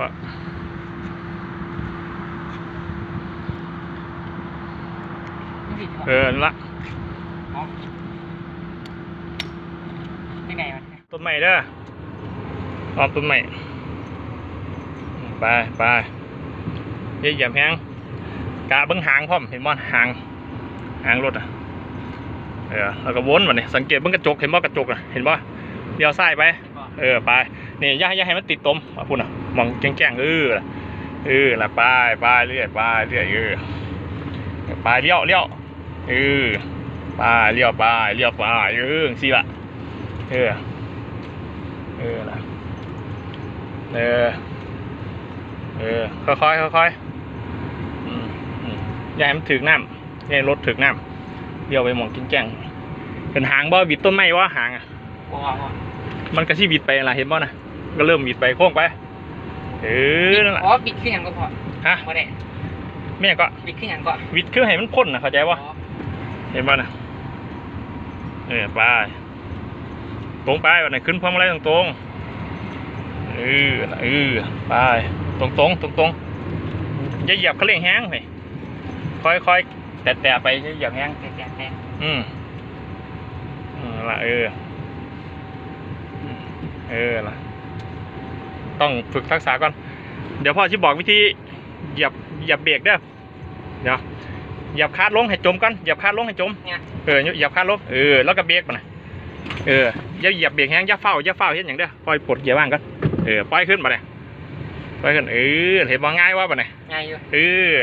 ว่าไม่ผิดหรอเออนั่นละยังไงวะต้นใหม่เด้อออมต้นใหม่ไปไปเยี่ยมแฮงกะเบิ้งหางพร้อมเห็นบ่หางหางรถอะเออแล้วก็วนมาเนี่ยสังเกตเบิ้งกระจกเห็นบ่กระจกอะเห็นบ่เลี้ยวซ้ายไป เออไปนี่ย่าให้ย่าให้มันติดตมอะพูดน่ะมองแจ้งๆเออล่ะเออละไปไปเรื่อยไปเรื่อยเออไปเลี้ยวเลี้ยวเออไปเลี้ยวไปเลี้ยวไปเออสิละเออเออละเออเออค่อยๆค่อยๆอืมอืมอย่าให้มันถึกน้ำอย่าให้รถถึกน้ำเลี้ยวไปมองแจ้งๆเป็นหางบ่บิดต้นไม้วะหางอะ มันก็ชีวิตไปอะไรเห็นบ่นะก็เริ่มบิดไปโค้งไป เออนั่นแหละอ๋อบิดขึ้นอย่างก็พอฮะพอได้แม่ก็บิดขึ้นอย่างก็วิดคือให้มันพ่นนะเข้าใจอ๋ป่ะอเห็นบ่นะเออไปตรงไปวันไหนขึ้นพวงมาลัยตรงตรงๆเออน่ะเออไปตรงตรงตรงตรงๆอย่าเหยียบเขาเร่งแห้งเลยค่อยค่อยๆแตะๆไปอย่าเหยียบแห้งแต่แต่แต่อืมอืมละเออ เออละต้องฝึกทักษะก่อน เดี๋ยวพ่อชิบอกวิธีเหยียบเหยียบเบรกเด้อเดี๋ยวเหยียบคาดลงให้จมก่อนเหยียบคาดลงให้จมเนี่ยเออเหยียบคาดลงเออแล้วก็เบรกมานะเอออย่าเหยียบเบรกแห้งอย่าเฝ้าอย่าเฝ้าเห็นอย่างเด้อปล่อยปลดเกียร์ว่างก่อนเออปล่อยขึ้นมาเลยปล่อยขึ้นเออเห็นบ่ง่ายว่าปะเนี่ยง่ายอยู่เออ